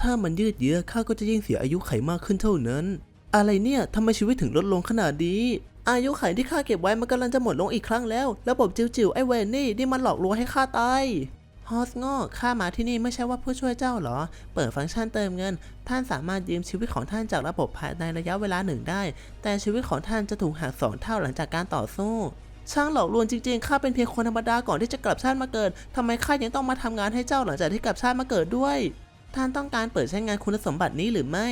ถ้ามันยืดเยื้อข้าก็จะยิ่งเสียอายุไขมากขึ้นเท่านั้น อะไรเนี่ยทำไมชีวิตถึงลดลงขนาดนี้ อายุไขที่ข้าเก็บไว้มันกำลังจะหมดลงอีกครั้งแล้วระบบจิ๋วๆไอ้เวนนี่นี่มันหลอกลวงให้ข้าตายฮอสง่ข้ามาที่นี่ไม่ใช่ว่าผู้ช่วยเจ้าหรอ เปิดฟังก์ชันเติมเงิน ท่านสามารถยืมชีวิตของท่านจากระบบภายในระยะเวลาหนึ่งได้ แต่ชีวิตของท่านจะถูกหักสองเท่าหลังจากการต่อสู้ ช่างหลอกลวงจริงๆ ข้าเป็นเพียงคนธรรมดาก่อนที่จะกลับชาติมาเกิด ทำไมข้ายังต้องมาทำงานให้เจ้าหลังจากที่กลับชาติมาเกิดด้วย ท่านต้องการเปิดใช้งานคุณสมบัตินี้หรือไม่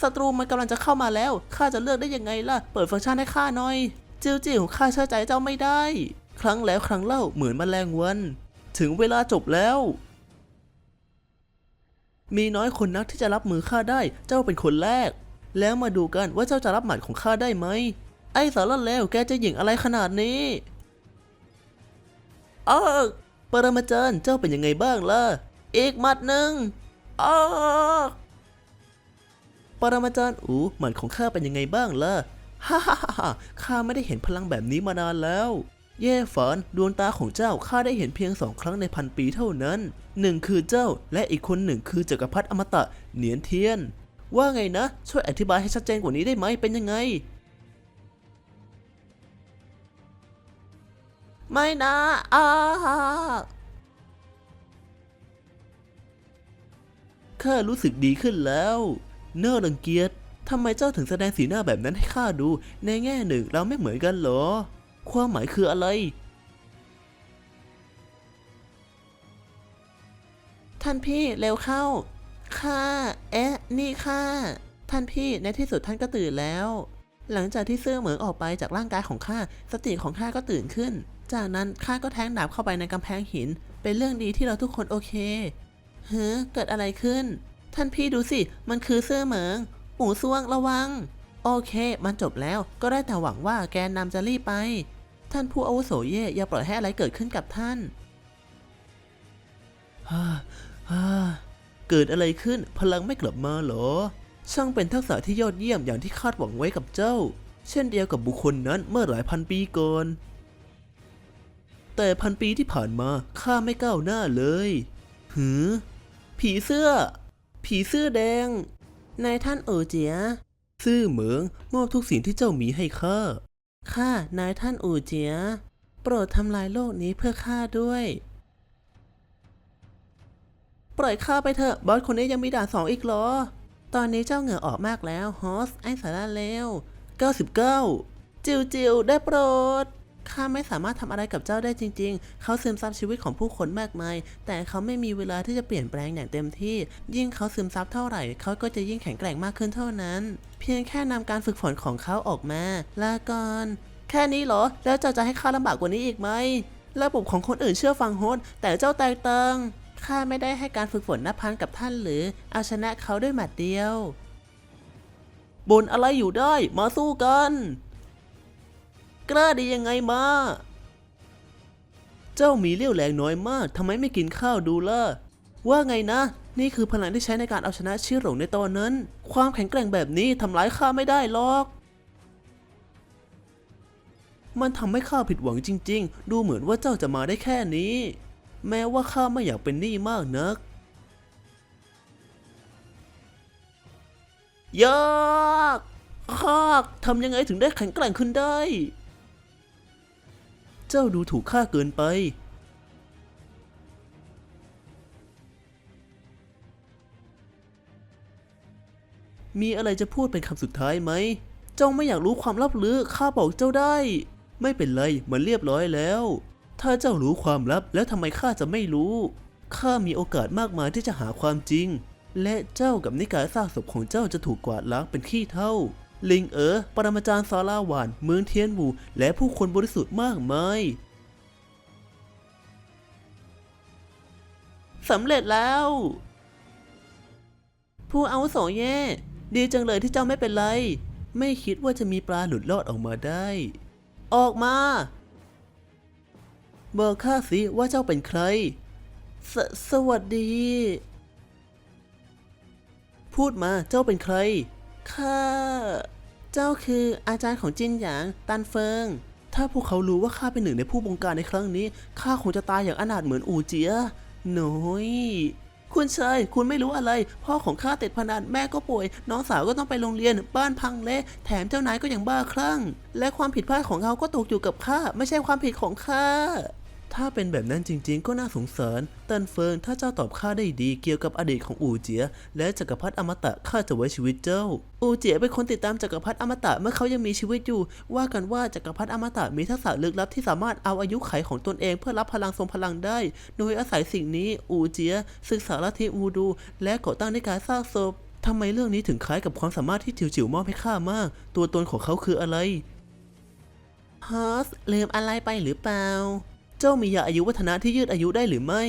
ศัตรูมันกำลังจะเข้ามาแล้วข้าจะเลือกได้ยังไงล่ะ เปิดฟังก์ชันให้ข้าหน่อย จิวจิวข้าเชื่อใจเจ้าไม่ได้ ครั้งแล้วครั้งเล่าเหมือนแมลงวัน ถึงเวลาจบแล้ว มีน้อยคนนักที่จะรับมือข้าได้เจ้าเป็นคนแรก แล้วมาดูกันว่าเจ้าจะรับหมัดของข้าได้ไหมไอ้สารเลวแกจะหยิ่งอะไรขนาดนี้เออปรมาจารย์เจ้าเป็นยังไงบ้างล่ะ อีกหมัดหนึ่ง ปรมาจารย์อูหมัดของข้าเป็นยังไงบ้างล่ะ ฮ่าฮ่าฮ่าข้าไม่ได้เห็นพลังแบบนี้มานานแล้ว เย่ฝันดวงตาของเจ้าข้าได้เห็นเพียงสองครั้งในพันปีเท่านั้น หนึ่งคือเจ้าและอีกคนหนึ่งคือจักรพรรดิอมตะเหนียนเทียน ว่าไงนะ ช่วยอธิบายให้ชัดเจนกว่านี้ได้ไหมเป็นยังไง ไม่นะอ้า ข้ารู้สึกดีขึ้นแล้ว เน่ารังเกียจทำไมเจ้าถึงแสดงสีหน้าแบบนั้นให้ข้าดู ในแง่หนึ่งเราไม่เหมือนกันเหรอ ความหมายคืออะไร ท่านพี่เร็วเข้า ข้า เอ๊ะ นี่ข้า ท่านพี่ในที่สุดท่านก็ตื่นแล้ว หลังจากที่เสื้อเหมืองออกไปจากร่างกายของข้า สติของข้าก็ตื่นขึ้น จากนั้นข้าก็แทงดาบเข้าไปในกำแพงหิน เป็นเรื่องดีที่เราทุกคนโอเค เฮ้เกิดอะไรขึ้น ท่านพี่ดูสิ มันคือเสื้อเหมืองอู่ซ่วงระวัง โอเค มันจบแล้ว ก็ได้แต่หวังว่าแกนนำจะรีบไป ท่านผู้อาวุโสเย่อย่าปล่อยให้อะไรเกิดขึ้นกับท่านฮ่าฮ่าเกิดอะไรขึ้น พลังไม่กลับมาเหรอ ช่างเป็นทักษะที่ยอดเยี่ยมอย่างที่คาดหวังไว้กับเจ้า เช่นเดียวกับบุคคลนั้นเมื่อหลายพันปีก่อนแต่พันปีที่ผ่านมาข้าไม่ก้าวหน้าเลย หือ ผีเสื้อ ผีเสื้อแดง นายท่านเอ๋อเจีย ซื่อเหมืองมอบทุกสิ่งที่เจ้ามีให้ข้า ข้านายท่านอูเจีย โปรดทำลายโลกนี้เพื่อข้าด้วย ปล่อยข้าไปเถอะ บอสคนนี้ยังมีด่านสองอีกเหรอ ตอนนี้เจ้าเหงื่อออกมากแล้ว ฮอส ไอ้สาระเลว99 จิวจิวได้โปรด ข้าไม่สามารถทำอะไรกับเจ้าได้จริง ๆ เขาซึมซับชีวิตของผู้คนมากมาย แต่เขาไม่มีเวลาที่จะเปลี่ยนแปลงอย่างเต็มที่ ยิ่งเขาซึมซับเท่าไหร่ เขาก็จะยิ่งแข็งแกร่งมากขึ้นเท่านั้น เพียงแค่นำการฝึกฝนของเขาออกมาลาก่อน แค่นี้เหรอ แล้วเจ้าจะให้ข้าลำบากกว่านี้อีกไหม ระบบของคนอื่นเชื่อฟังโฮสแต่เจ้าแตกต่างข้าไม่ได้ให้การฝึกฝนนับพันกับท่านหรือ เอาชนะเขาด้วยหมัดเดียว บนอะไรอยู่ได้ มาสู้กัน กล้าดียังไงมา เจ้ามีเรี่ยวแรงน้อยมากทำไมไม่กินข้าวดูล่ะ ว่าไงนะ นี่คือพลังที่ใช้ในการเอาชนะชื่อหลงในตอนนั้น ความแข็งแกร่งแบบนี้ทำร้ายข้าไม่ได้หรอก มันทำให้ข้าผิดหวังจริง ๆ ดูเหมือนว่าเจ้าจะมาได้แค่นี้ แม้ว่าข้าไม่อยากเป็นหนี้มากนักยากข้าทำยังไงถึงได้แข็งแกร่งขึ้นได้ เจ้าดูถูกข้าเกินไป มีอะไรจะพูดเป็นคำสุดท้ายไหม เจ้าไม่อยากรู้ความลับหรือข้าบอกเจ้าได้ ไม่เป็นไรมันเรียบร้อยแล้ว ถ้าเจ้ารู้ความลับแล้วทำไมข้าจะไม่รู้ ข้ามีโอกาสมากมายที่จะหาความจริง และเจ้ากับนิกายซากศพของเจ้าจะถูกกวาดล้างเป็นขี้เท่า ลิงเอ๋อปรมาจารย์ซาลาหวาน เมืองเทียนบูและผู้คนบริสุทธิ์มากมายสำเร็จแล้ว ผู้อาวุโสเย่ ดีจังเลยที่เจ้าไม่เป็นไร ไม่คิดว่าจะมีปลาหลุดรอดออกมาได้ ออกมา บอกข้าสิว่าเจ้าเป็นใคร สสวัสดี พูดมาเจ้าเป็นใคร ข้าเจ้าคืออาจารย์ของจินหยางตันเฟิง ถ้าพวกเขารู้ว่าข้าเป็นหนึ่งในผู้บงการในครั้งนี้ ข้าคงจะตายอย่างอนาถเหมือนอูเจียหน่อยคุณชย คุณไม่รู้อะไร พ่อของข้าติดพนัน แม่ก็ป่วย น้องสาวก็ต้องไปโรงเรียน บ้านพังเละ แถมเจ้านายก็ยังบ้าคลั่ง และความผิดพลาดของเขาก็ตกอยู่กับข้า ไม่ใช่ความผิดของข้า ถ้าเป็นแบบนั้นจริงๆ ก็น่าสงสารติ้นเฟิงถ้าเจ้าตอบข้าได้ดีเกี่ยวกับอดีตของอู่เจีย และจักรพรรดิอมตะข้าจะไว้ชีวิตเจ้า อู่เจียเป็นคนติดตามจักรพรรดิอมตะเมื่อเขายังมีชีวิตอยู่ ว่ากันว่าจักรพรรดิอมตะมีทักษะลึกลับที่สามารถเอาอายุไขของตนเองเพื่อรับพลังทรงพลังได้ โดยอาศัยสิ่งนี้อู่เจีย ศึกษาลัทธิวูดู และก่อตั้งในการสร้างศพทำไมเรื่องนี้ถึงคล้ายกับความสามารถที่จิ๋วๆมอบให้ข้ามาก ตัวตนของเขาคืออะไรฮอสลืมอะไรไปหรือเปล่า เจ้ามียาอายุวัฒนะที่ยืดอายุได้หรือไม่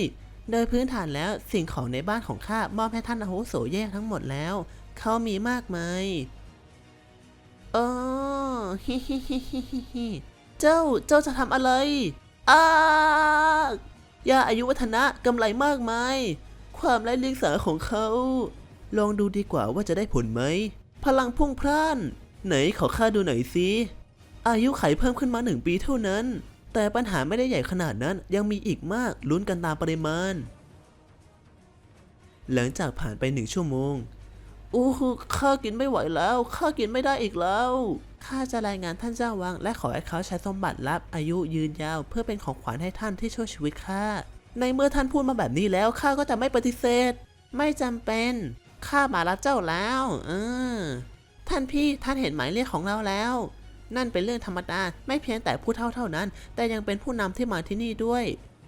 โดยพื้นฐานแล้วสิ่งของในบ้านของข้ามอบให้ท่านอาวุโสแยกทั้งหมดแล้ว เขามีมากมายอ๋อฮิฮิฮิฮิฮิฮิเจ้าเจ้าจะทำอะไรอ้ายาอายุวัฒนะกำไรมากมาย ความไร้เลียงสาของเขา ลองดูดีกว่าว่าจะได้ผลไหม พลังพุ่งพล่าน ไหนขอข้าดูหน่อยสิอายุไขเพิ่มขึ้นมาหนึ่งปีเท่านั้น แต่ปัญหาไม่ได้ใหญ่ขนาดนั้นยังมีอีกมากลุ้นกันตามปริมาณ หลังจากผ่านไปหนึ่งชั่วโมงอู้ข้ากินไม่ไหวแล้วข้ากินไม่ได้อีกแล้วข้าจะรายงานท่านเจ้าวัง และขอให้เขาใช้สมบัติลับอายุยืนยาว เพื่อเป็นของขวัญให้ท่านที่ช่วยชีวิตข้าในเมื่อท่านพูดมาแบบนี้แล้วข้าก็จะไม่ปฏิเสธ ไม่จำเป็นข้ามารับเจ้าแล้วเออท่านพี่ท่านเห็นหมายเรียกของเราแล้ว นั่นเป็นเรื่องธรรมดาไม่เพียงแต่ผู้เท่าเท่านั้น แต่ยังเป็นผู้นำที่มาที่นี่ด้วย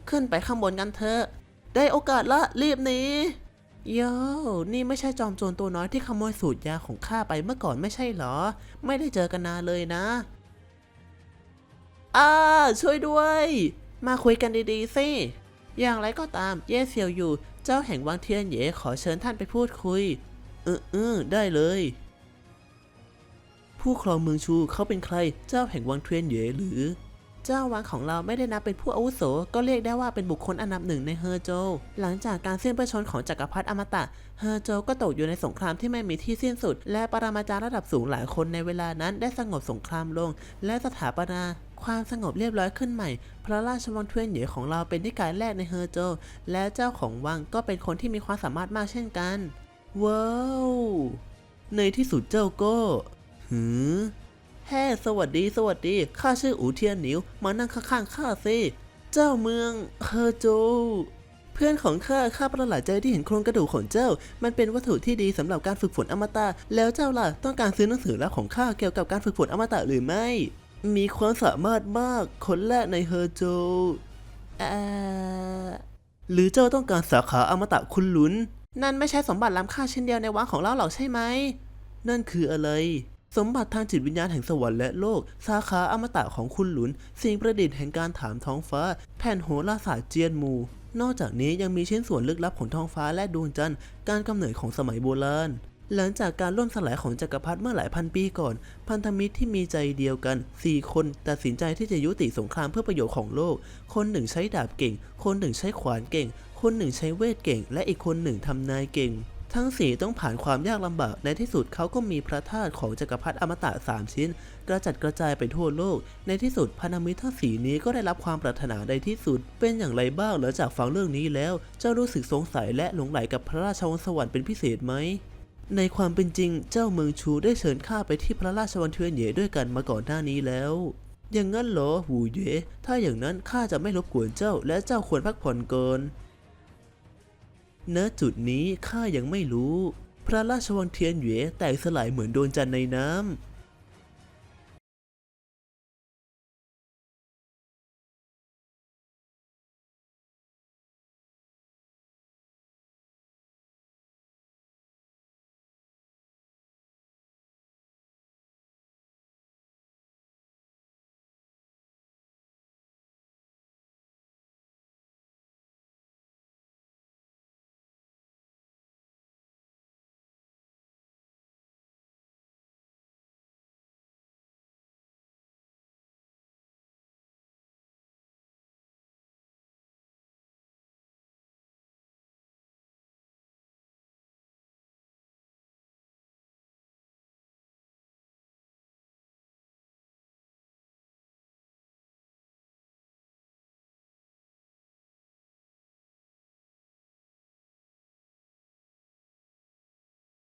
ขึ้นไปข้างบนกันเถอะ ได้โอกาสละรีบหนีโย่นี่ไม่ใช่จอมโจรตัวน้อยที่ขโมยสูตรยาของข้าไปเมื่อก่อนไม่ใช่เหรอ ไม่ได้เจอกันนานเลยนะอ่าช่วยด้วย มาคุยกันดีๆสิอย่างไรก็ตามเย่เซียวอยู่ เจ้าแห่งวังเทียนเย่ขอเชิญท่านไปพูดคุย เออเออได้เลย ผู้ครองเมืองชูเขาเป็นใคร เจ้าแห่งวังเทียนเหยหรือ เจ้าวังของเราไม่ได้นับเป็นผู้อาวุโส ก็เรียกได้ว่าเป็นบุคคลอันดับหนึ่งในเฮอโจ หลังจากการเส้นพระชนของจักรพรรดิอมตะ เฮอโจก็ตกอยู่ในสงครามที่ไม่มีที่สิ้นสุด และปรมาจารย์ระดับสูงหลายคนในเวลานั้นได้สงบสงครามลง และสถาปนาความสงบเรียบร้อยขึ้นใหม่ พระราชวังเทวียนเหยของเราเป็นนิกายแรกในเฮอโจ และเจ้าของวังก็เป็นคนที่มีความสามารถมากเช่นกัน ว้าว ในที่สุดเจ้าก็ หือแฮ่สวัสดีสวัสดี ข้าชื่ออูเทียนหนิว มานั่งข้างๆข้าสิ เจ้าเมืองเฮอโจ เพื่อนของข้า ข้าประหลาดใจที่เห็นโครงกระดูกของเจ้า มันเป็นวัตถุที่ดีสำหรับการฝึกฝนอมตะ แล้วเจ้าล่ะ ต้องการซื้อหนังสือลับของข้าเกี่ยวกับการฝึกฝนอมตะหรือไม่ มีความสามารถมาก คนแรกในเฮอโจเออหรือเจ้าต้องการสาขาอมตะคุณลุน นั่นไม่ใช่สมบัติล้ำค่าเช่นเดียวในวังของเราหรอกใช่ไหม นั่นคืออะไร สมบัติทางจิตวิญญาณแห่งสวรรค์และโลก สาขาอมตะของคุณหลุน สิ่งประดิษฐ์แห่งการถามท้องฟ้า แผ่นโหราศาสตร์เจียนมู นอกจากนี้ยังมีชิ้นส่วนลึกลับของท้องฟ้าและดวงจันทร์ การกำเนิดของสมัยโบราณหลังจากการล่มสลายของจักรพรรดิเมื่อหลายพันปีก่อน พันธมิตรที่มีใจเดียวกัน 4 คนตัดสินใจที่จะยุติสงครามเพื่อประโยชน์ของโลก คนหนึ่งใช้ดาบเก่ง คนหนึ่งใช้ขวานเก่ง คนหนึ่งใช้เวทเก่ง และอีกคนหนึ่งทำนายเก่ง ทั้งสี่ต้องผ่านความยากลำบาก ในที่สุดเขาก็มีพระธาตุของจักรพรรดิอมตะสามชิ้น กระจัดกระจายไปทั่วโลก ในที่สุดพันธมิตรทั้งสี่นี้ก็ได้รับความปรารถนาในที่สุด เป็นอย่างไรบ้างหลังจากฟังเรื่องนี้แล้วเจ้ารู้สึกสงสัยและหลงไหลกับพระราชวังสวรรค์เป็นพิเศษไหมในความเป็นจริงเจ้าเมืองชูได้เชิญข้าไปที่พระราชวังเทวียนเย่ด้วยกันมาก่อนหน้านี้แล้วอย่างนั้นเหรอหูเย่ถ้าอย่างนั้นข้าจะไม่รบกวนเจ้าและเจ้าควรพักผ่อนก่อน ณจุดนี้ข้ายังไม่รู้ พระราชวังเทียนเหย่แตกสลายเหมือนโดนจันในน้ำ